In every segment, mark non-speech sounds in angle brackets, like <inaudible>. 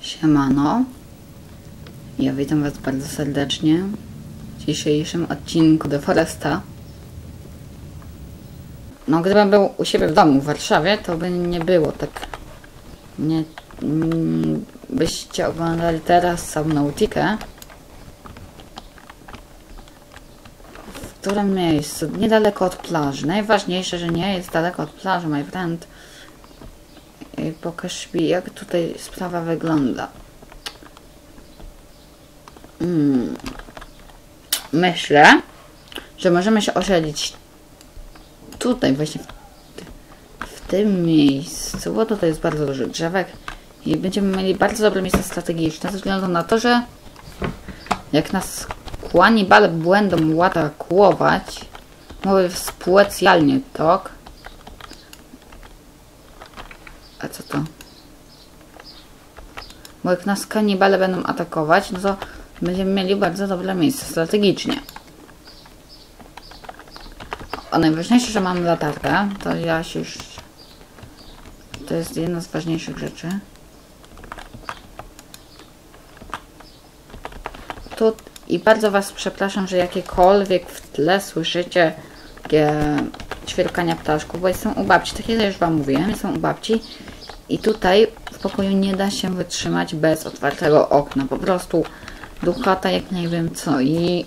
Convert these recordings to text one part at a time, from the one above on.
Siemano. Ja witam Was bardzo serdecznie w dzisiejszym odcinku The Foresta. No, gdybym był u siebie w domu w Warszawie, to by nie było tak. Nie. mm, byście oglądali teraz Subnautikę. W którym miejscu? Niedaleko od plaży. Najważniejsze, że nie jest daleko od plaży, my friend. I pokaż mi, jak tutaj sprawa wygląda. Mm. Myślę, że możemy się osiedlić tutaj, właśnie w, w tym miejscu, bo tutaj jest bardzo dużo drzewek i będziemy mieli bardzo dobre miejsce strategiczne ze względu na to, że jak nas kłanibale będą atakować, mówię specjalnie tak, a co to? Bo jak nas kanibale będą atakować, no to będziemy mieli bardzo dobre miejsce strategicznie. A najważniejsze, że mam latarkę, to ja się już... To jest jedna z ważniejszych rzeczy. Tu i bardzo Was przepraszam, że jakiekolwiek w tle słyszycie takie ćwierkania ptaszków, bo jestem u babci, tak jak już Wam mówiłem, jestem u babci i tutaj w pokoju nie da się wytrzymać bez otwartego okna, po prostu duchata jak nie wiem co i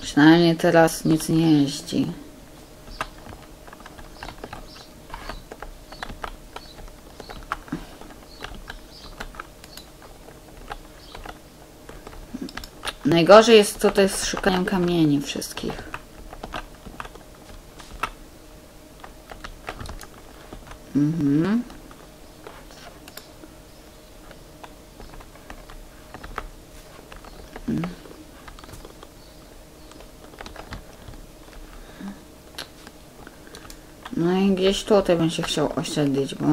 przynajmniej teraz nic nie jeździ. Najgorzej jest tutaj z szukaniem kamieni wszystkich. Mhm. No i gdzieś tutaj bym się chciał osiedlić, bo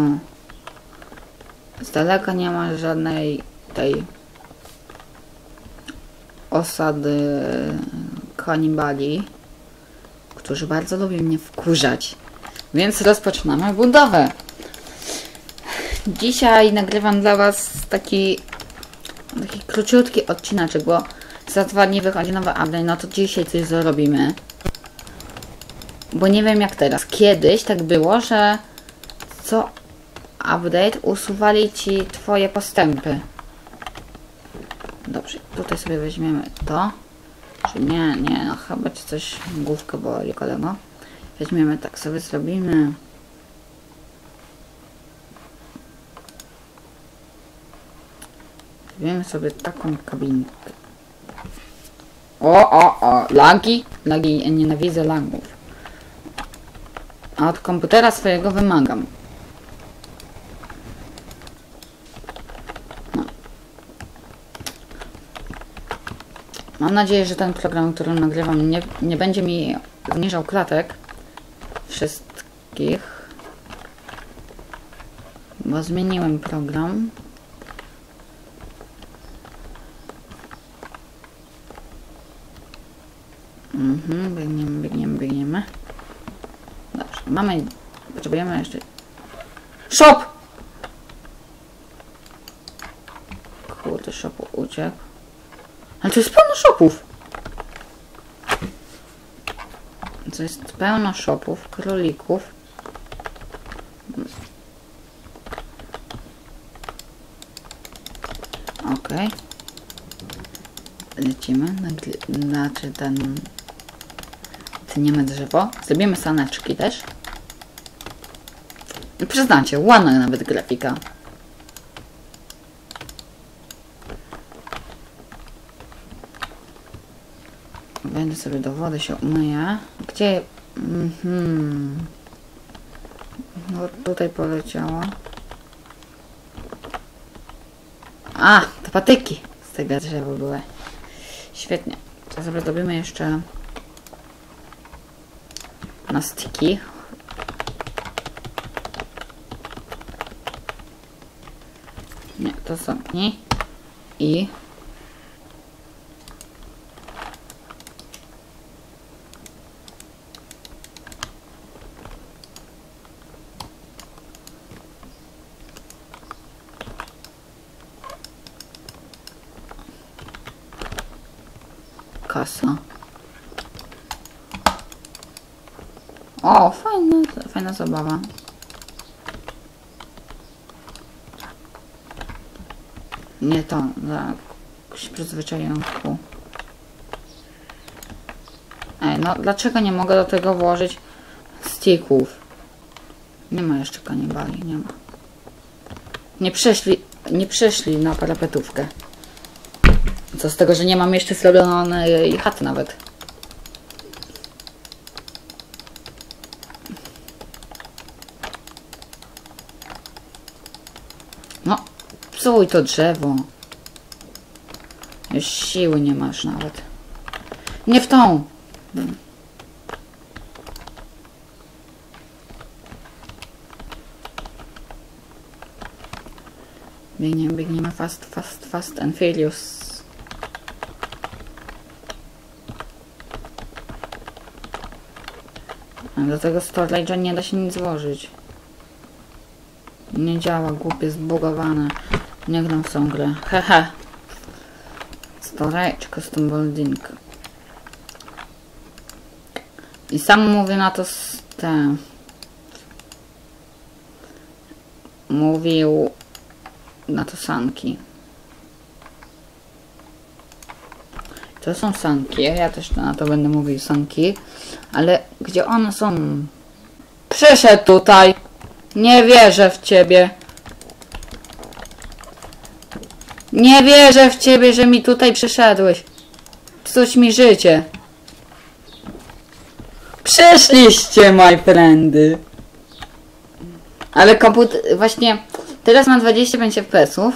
z daleka nie ma żadnej tej osady kanibali, którzy bardzo lubią mnie wkurzać. Więc rozpoczynamy budowę. Dzisiaj nagrywam dla Was taki, taki króciutki odcineczek, bo za dwa dni wychodzi nowy update, no to dzisiaj coś zrobimy. Bo nie wiem jak teraz. Kiedyś tak było, że co update usuwali Ci Twoje postępy. Dobrze, tutaj sobie weźmiemy to. Czy nie, nie, no chyba ci coś główkę boli kolego. Weźmiemy tak, sobie zrobimy. Zrobimy sobie taką kabinkę. O, o, o, lagi? Lagi, nienawidzę lagów. A od komputera swojego wymagam. Mam nadzieję, że ten program, który nagrywam, nie, nie będzie mi zniżał klatek wszystkich. Bo zmieniłem program. Mhm, biegniemy, biegniemy, biegniemy. Dobrze, mamy, potrzebujemy jeszcze... Shop! Kurde, shop uciekł. Ale to jest pełno shopów. To jest pełno shopów, królików. Ok. Lecimy. Znaczy ten... Tniemy drzewo. Zrobimy saneczki też. Przyznacie, ładna nawet grafika. Będę sobie do wody się umyję. Gdzie? Mhm. No tutaj poleciało. A, to patyki z tego drzewa były. Świetnie. To sobie zrobimy jeszcze na styki. Nie, to są nie. I kasa. O, fajna, fajna zabawa. Nie to, za się przyzwyczaiłem. Ej, no dlaczego nie mogę do tego włożyć sticków? Nie ma jeszcze kanibali, nie ma. Nie przeszli, nie przeszli na parapetówkę. Co z tego, że nie mam jeszcze zrobionej chaty nawet. No, psuj to drzewo. Już siły nie masz nawet. Nie w tą. Biegniemy, biegniemy fast, fast, fast and furious. Do tego storage'a nie da się nic włożyć. Nie działa, głupie, zbugowane. Nie gram w tą grę. Hehe. Storage, custom building. I sam mówię na to z te. Mówił na to sanki. To są sanki, ja też na to będę mówił sanki, ale gdzie one są? Przyszedł tutaj! Nie wierzę w ciebie. Nie wierzę w ciebie, że mi tutaj przyszedłeś. Psuć mi życie. Przyszliście, my friendy. Ale komputer... Właśnie... Teraz mam 25 FPS-ów.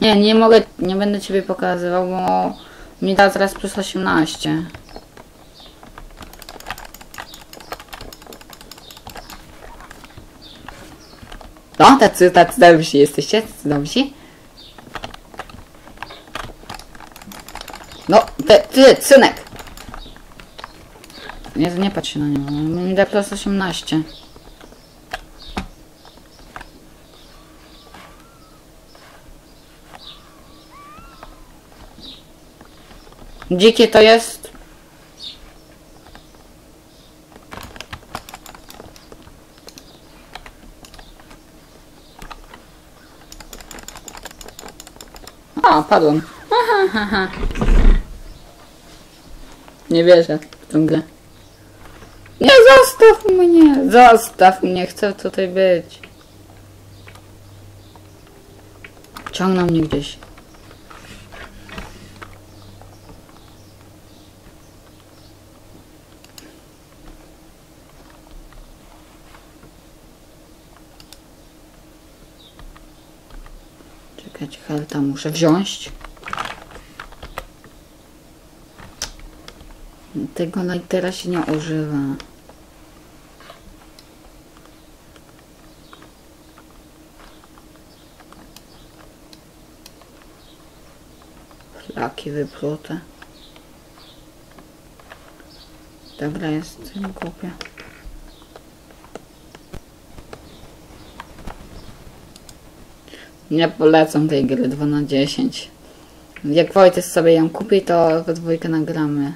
Nie, nie mogę... Nie będę ciebie pokazywał, bo... Mi da teraz plus 18. No, tacy, tacy dobrzy jesteście, tacy dobrzy. No, ty, ty, synek! Nie, nie patrz się na niego, mi da plus 18. Dzikie to jest. A, padłem. Aha. <laughs> Nie wierzę w tę grę. Nie, zostaw mnie! Zostaw mnie, chcę tutaj być. Ciągną mnie gdzieś. Czekajcie, helta muszę wziąć. Tego lightera się nie używa. Flaki wyplute. Dobra, jest głupia. Nie polecam tej gry 2 na 10. Jak Wojtek sobie ją kupi, to we dwójkę nagramy.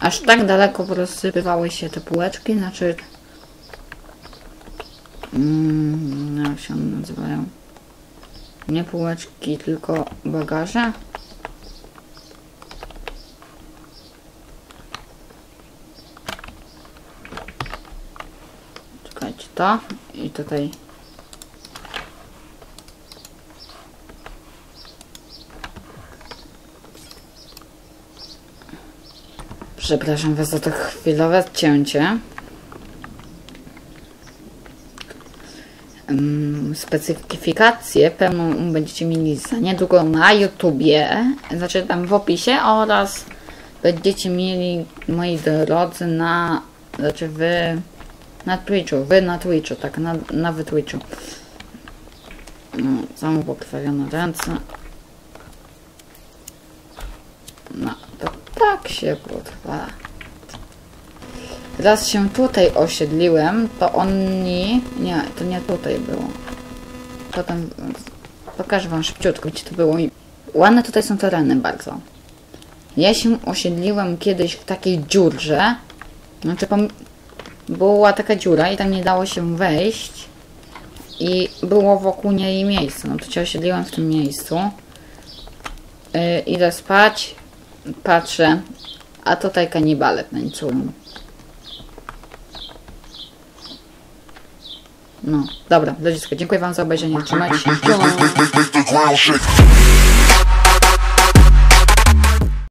Aż tak daleko rozsypywały się te półeczki, znaczy... Mm, jak się one nazywają? Nie półeczki, tylko bagaże. Czekajcie, to i tutaj Przepraszam Was za to chwilowe cięcie. Specyfikację pełną będziecie mieli za niedługo na YouTubie, znaczy tam w opisie oraz będziecie mieli, moi drodzy, na, znaczy wy na Twitchu, wy na Twitchu, tak, na, na wy Twitchu. No, samo pokrwawione ręce. No, tak się potrwa. Raz się tutaj osiedliłem, to oni... Nie, to nie tutaj było. Potem pokażę wam szybciutko, gdzie to było. Ładne tutaj są tereny bardzo. Ja się osiedliłem kiedyś w takiej dziurze. Znaczy, była taka dziura i tam nie dało się wejść. I było wokół niej miejsce. No to się osiedliłem w tym miejscu. Yy, idę spać. Patrzę. A tutaj kanibale tańcują. No, dobra, ludziska, dziękuję Wam za obejrzenie. Trzymajcie się.